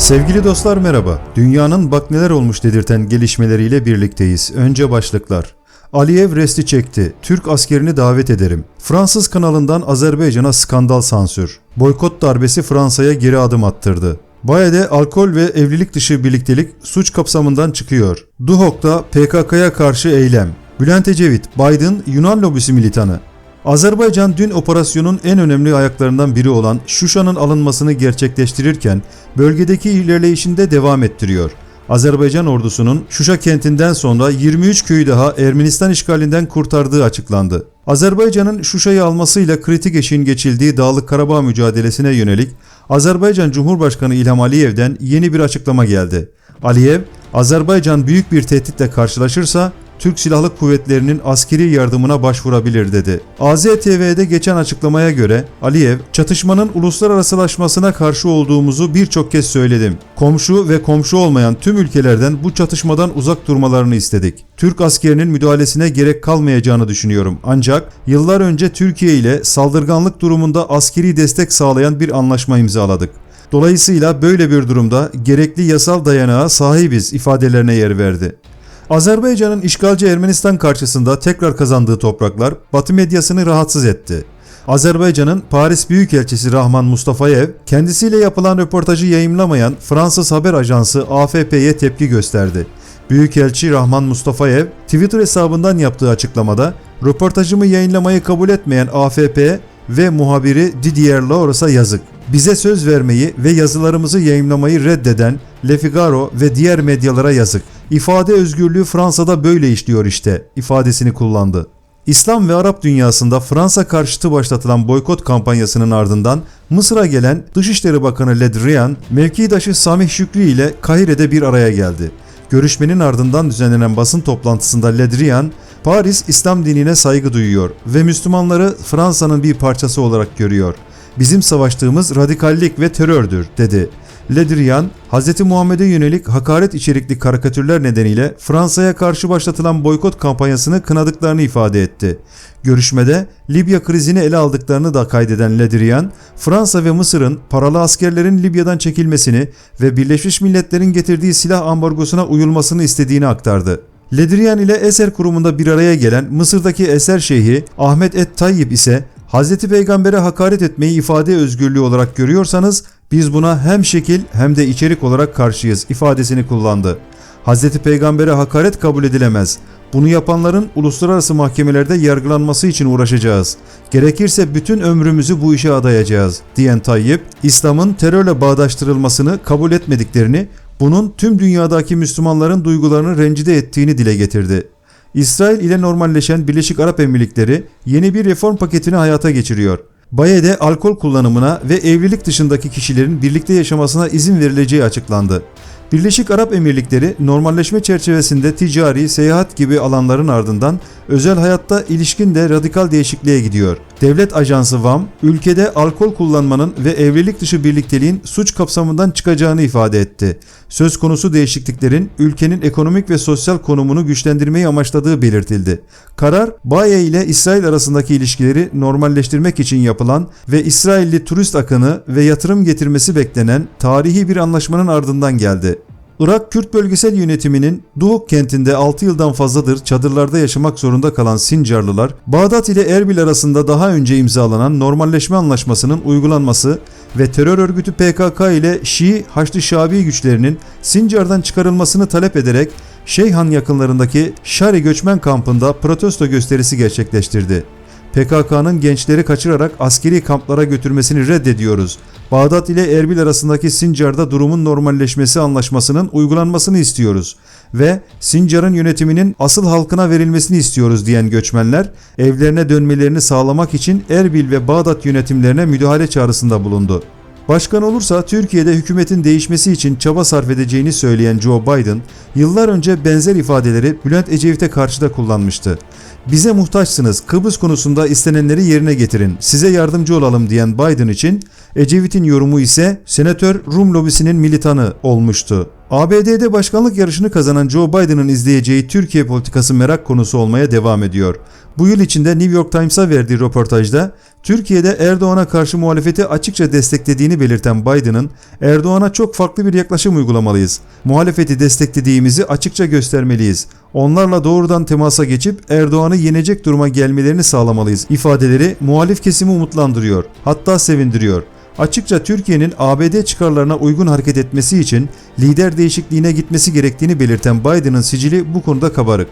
Sevgili dostlar merhaba. Dünyanın bak neler olmuş dedirten gelişmeleriyle birlikteyiz. Önce başlıklar. Aliyev resti çekti. Türk askerini davet ederim. Fransız kanalından Azerbaycan'a skandal sansür. Boykot darbesi Fransa'ya geri adım attırdı. Baye'de alkol ve evlilik dışı birliktelik suç kapsamından çıkıyor. Duhok'ta PKK'ya karşı eylem. Bülent Ecevit, Biden Yunan lobisi militanı. Azerbaycan dün operasyonun en önemli ayaklarından biri olan Şuşa'nın alınmasını gerçekleştirirken bölgedeki ilerleyişinde devam ettiriyor. Azerbaycan ordusunun Şuşa kentinden sonra 23 köyü daha Ermenistan işgalinden kurtardığı açıklandı. Azerbaycan'ın Şuşa'yı almasıyla kritik eşiğin geçildiği Dağlık Karabağ mücadelesine yönelik Azerbaycan Cumhurbaşkanı İlham Aliyev'den yeni bir açıklama geldi. Aliyev, Azerbaycan büyük bir tehditle karşılaşırsa Türk Silahlı Kuvvetleri'nin askeri yardımına başvurabilir dedi. AZTV'de geçen açıklamaya göre Aliyev, çatışmanın uluslararasılaşmasına karşı olduğumuzu birçok kez söyledim. Komşu ve komşu olmayan tüm ülkelerden bu çatışmadan uzak durmalarını istedik. Türk askerinin müdahalesine gerek kalmayacağını düşünüyorum. Ancak yıllar önce Türkiye ile saldırganlık durumunda askeri destek sağlayan bir anlaşma imzaladık. Dolayısıyla böyle bir durumda gerekli yasal dayanağa sahibiz ifadelerine yer verdi. Azerbaycan'ın işgalci Ermenistan karşısında tekrar kazandığı topraklar Batı medyasını rahatsız etti. Azerbaycan'ın Paris Büyükelçisi Rahman Mustafayev kendisiyle yapılan röportajı yayımlamayan Fransız haber ajansı AFP'ye tepki gösterdi. Büyükelçi Rahman Mustafayev Twitter hesabından yaptığı açıklamada röportajımı yayınlamayı kabul etmeyen AFP ve muhabiri Didier Lauros'a yazık. Bize söz vermeyi ve yazılarımızı yayınlamayı reddeden Le Figaro ve diğer medyalara yazık. İfade özgürlüğü Fransa'da böyle işliyor işte ifadesini kullandı. İslam ve Arap dünyasında Fransa karşıtı başlatılan boykot kampanyasının ardından Mısır'a gelen Dışişleri Bakanı Le Drian, mevkidaşı Samih Şükrü ile Kahire'de bir araya geldi. Görüşmenin ardından düzenlenen basın toplantısında Le Drian, Paris İslam dinine saygı duyuyor ve Müslümanları Fransa'nın bir parçası olarak görüyor. Bizim savaştığımız radikallik ve terördür dedi. Ledrian, Hz. Muhammed'e yönelik hakaret içerikli karikatürler nedeniyle Fransa'ya karşı başlatılan boykot kampanyasını kınadıklarını ifade etti. Görüşmede Libya krizini ele aldıklarını da kaydeden Ledrian, Fransa ve Mısır'ın paralı askerlerin Libya'dan çekilmesini ve Birleşmiş Milletler'in getirdiği silah ambargosuna uyulmasını istediğini aktardı. Ledrian ile Eser kurumunda bir araya gelen Mısır'daki Eser Şeyhi Ahmet Et Tayyip ise Hz. Peygamber'e hakaret etmeyi ifade özgürlüğü olarak görüyorsanız biz buna hem şekil hem de içerik olarak karşıyız ifadesini kullandı. Hz. Peygamber'e hakaret kabul edilemez. Bunu yapanların uluslararası mahkemelerde yargılanması için uğraşacağız. Gerekirse bütün ömrümüzü bu işe adayacağız diyen Tayyip, İslam'ın terörle bağdaştırılmasını kabul etmediklerini, bunun tüm dünyadaki Müslümanların duygularını rencide ettiğini dile getirdi. İsrail ile normalleşen Birleşik Arap Emirlikleri yeni bir reform paketini hayata geçiriyor. Baye'de alkol kullanımına ve evlilik dışındaki kişilerin birlikte yaşamasına izin verileceği açıklandı. Birleşik Arap Emirlikleri normalleşme çerçevesinde ticari, seyahat gibi alanların ardından özel hayatta ilişkin de radikal değişikliğe gidiyor. Devlet ajansı VAM, ülkede alkol kullanmanın ve evlilik dışı birlikteliğin suç kapsamından çıkacağını ifade etti. Söz konusu değişikliklerin ülkenin ekonomik ve sosyal konumunu güçlendirmeyi amaçladığı belirtildi. Karar, Baye ile İsrail arasındaki ilişkileri normalleştirmek için yapılan ve İsrailli turist akını ve yatırım getirmesi beklenen tarihi bir anlaşmanın ardından geldi. Irak Kürt Bölgesel Yönetimi'nin Duhok kentinde 6 yıldan fazladır çadırlarda yaşamak zorunda kalan Sincarlılar, Bağdat ile Erbil arasında daha önce imzalanan normalleşme anlaşmasının uygulanması ve terör örgütü PKK ile Şii Haçlı Şabi güçlerinin Sincar'dan çıkarılmasını talep ederek Şeyhan yakınlarındaki Şari göçmen kampında protesto gösterisi gerçekleştirdi. PKK'nın gençleri kaçırarak askeri kamplara götürmesini reddediyoruz. Bağdat ile Erbil arasındaki Sincar'da durumun normalleşmesi anlaşmasının uygulanmasını istiyoruz ve Sincar'ın yönetiminin asıl halkına verilmesini istiyoruz diyen göçmenler evlerine dönmelerini sağlamak için Erbil ve Bağdat yönetimlerine müdahale çağrısında bulundu. Başkan olursa Türkiye'de hükümetin değişmesi için çaba sarf edeceğini söyleyen Joe Biden, yıllar önce benzer ifadeleri Bülent Ecevit'e karşı da kullanmıştı. Bize muhtaçsınız, Kıbrıs konusunda istenenleri yerine getirin, size yardımcı olalım diyen Biden için Ecevit'in yorumu ise senatör Rum lobisinin militanı olmuştu. ABD'de başkanlık yarışını kazanan Joe Biden'ın izleyeceği Türkiye politikası merak konusu olmaya devam ediyor. Bu yıl içinde New York Times'a verdiği röportajda Türkiye'de Erdoğan'a karşı muhalefeti açıkça desteklediğini belirten Biden'ın Erdoğan'a çok farklı bir yaklaşım uygulamalıyız. Muhalefeti desteklediğimizi açıkça göstermeliyiz. Onlarla doğrudan temasa geçip Erdoğan'ı yenecek duruma gelmelerini sağlamalıyız ifadeleri muhalif kesimi umutlandırıyor. Hatta sevindiriyor. Açıkça Türkiye'nin ABD çıkarlarına uygun hareket etmesi için lider değişikliğine gitmesi gerektiğini belirten Biden'ın sicili bu konuda kabarık.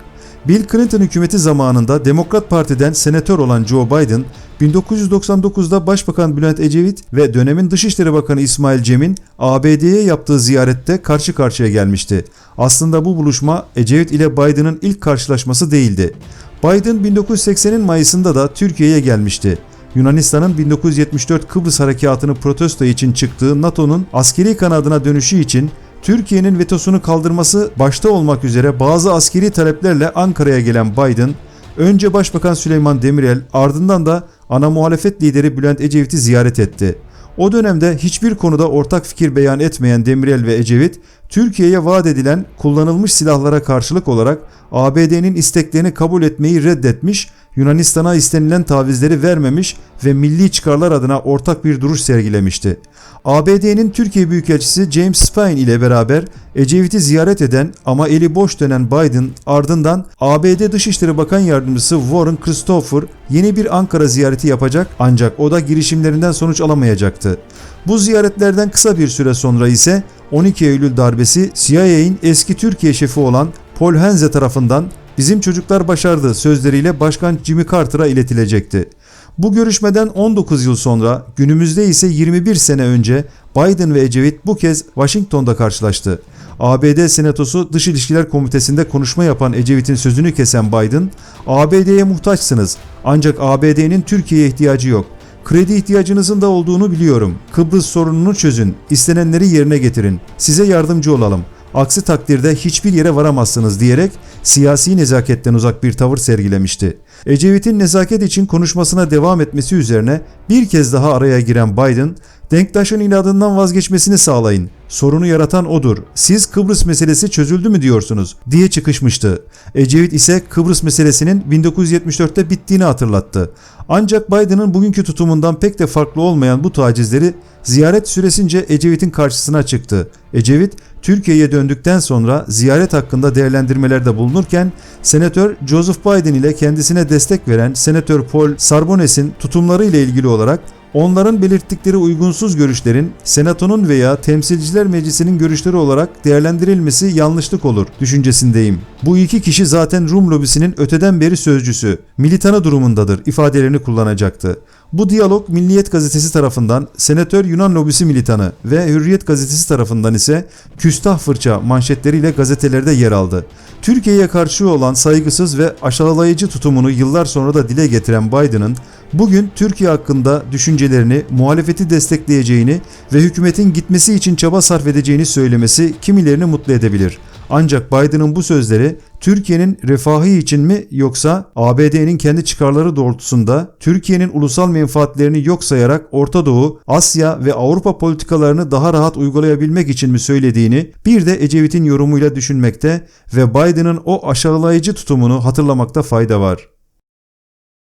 Bill Clinton hükümeti zamanında Demokrat Parti'den senatör olan Joe Biden, 1999'da Başbakan Bülent Ecevit ve dönemin Dışişleri Bakanı İsmail Cem'in ABD'ye yaptığı ziyarette karşı karşıya gelmişti. Aslında bu buluşma Ecevit ile Biden'ın ilk karşılaşması değildi. Biden 1980'in Mayıs'ında da Türkiye'ye gelmişti. Yunanistan'ın 1974 Kıbrıs harekatını protesto için çıktığı NATO'nun askeri kanadına dönüşü için Türkiye'nin vetosunu kaldırması başta olmak üzere bazı askeri taleplerle Ankara'ya gelen Biden, önce Başbakan Süleyman Demirel ardından da ana muhalefet lideri Bülent Ecevit'i ziyaret etti. O dönemde hiçbir konuda ortak fikir beyan etmeyen Demirel ve Ecevit, Türkiye'ye vaat edilen kullanılmış silahlara karşılık olarak ABD'nin isteklerini kabul etmeyi reddetmiş, Yunanistan'a istenilen tavizleri vermemiş ve milli çıkarlar adına ortak bir duruş sergilemişti. ABD'nin Türkiye Büyükelçisi James Spine ile beraber Ecevit'i ziyaret eden ama eli boş dönen Biden ardından ABD Dışişleri Bakan Yardımcısı Warren Christopher yeni bir Ankara ziyareti yapacak ancak o da girişimlerinden sonuç alamayacaktı. Bu ziyaretlerden kısa bir süre sonra ise 12 Eylül darbesi CIA'in eski Türkiye şefi olan Paul Henze tarafından bizim çocuklar başardı sözleriyle Başkan Jimmy Carter'a iletilecekti. Bu görüşmeden 19 yıl sonra günümüzde ise 21 sene önce Biden ve Ecevit bu kez Washington'da karşılaştı. ABD Senatosu Dış İlişkiler Komitesi'nde konuşma yapan Ecevit'in sözünü kesen Biden, ABD'ye muhtaçsınız ancak ABD'nin Türkiye'ye ihtiyacı yok. Kredi ihtiyacınızın da olduğunu biliyorum. Kıbrıs sorununu çözün, istenenleri yerine getirin, size yardımcı olalım. Aksi takdirde hiçbir yere varamazsınız diyerek siyasi nezaketten uzak bir tavır sergilemişti. Ecevit'in nezaket için konuşmasına devam etmesi üzerine bir kez daha araya giren Biden, Denktaş'ın inadından vazgeçmesini sağlayın. Sorunu yaratan odur. Siz Kıbrıs meselesi çözüldü mü diyorsunuz diye çıkışmıştı. Ecevit ise Kıbrıs meselesinin 1974'te bittiğini hatırlattı. Ancak Biden'ın bugünkü tutumundan pek de farklı olmayan bu tacizleri ziyaret süresince Ecevit'in karşısına çıktı. Ecevit, Türkiye'ye döndükten sonra ziyaret hakkında değerlendirmelerde bulunurken Senatör Joseph Biden ile kendisine destek veren Senatör Paul Sarbones'in tutumları ile ilgili olarak onların belirttikleri uygunsuz görüşlerin Senato'nun veya Temsilciler Meclisi'nin görüşleri olarak değerlendirilmesi yanlışlık olur düşüncesindeyim. Bu iki kişi zaten Rum lobisinin öteden beri sözcüsü, militanı durumundadır ifadelerini kullanacaktı. Bu diyalog Milliyet gazetesi tarafından Senatör Yunan lobisi militanı ve Hürriyet gazetesi tarafından ise küstah fırça manşetleriyle gazetelerde yer aldı. Türkiye'ye karşı olan saygısız ve aşağılayıcı tutumunu yıllar sonra da dile getiren Biden'ın bugün Türkiye hakkında düşüncelerini, muhalefeti destekleyeceğini ve hükümetin gitmesi için çaba sarf edeceğini söylemesi kimilerini mutlu edebilir. Ancak Biden'ın bu sözleri Türkiye'nin refahı için mi yoksa ABD'nin kendi çıkarları doğrultusunda Türkiye'nin ulusal menfaatlerini yok sayarak Orta Doğu, Asya ve Avrupa politikalarını daha rahat uygulayabilmek için mi söylediğini bir de Ecevit'in yorumuyla düşünmekte ve Biden'ın o aşağılayıcı tutumunu hatırlamakta fayda var.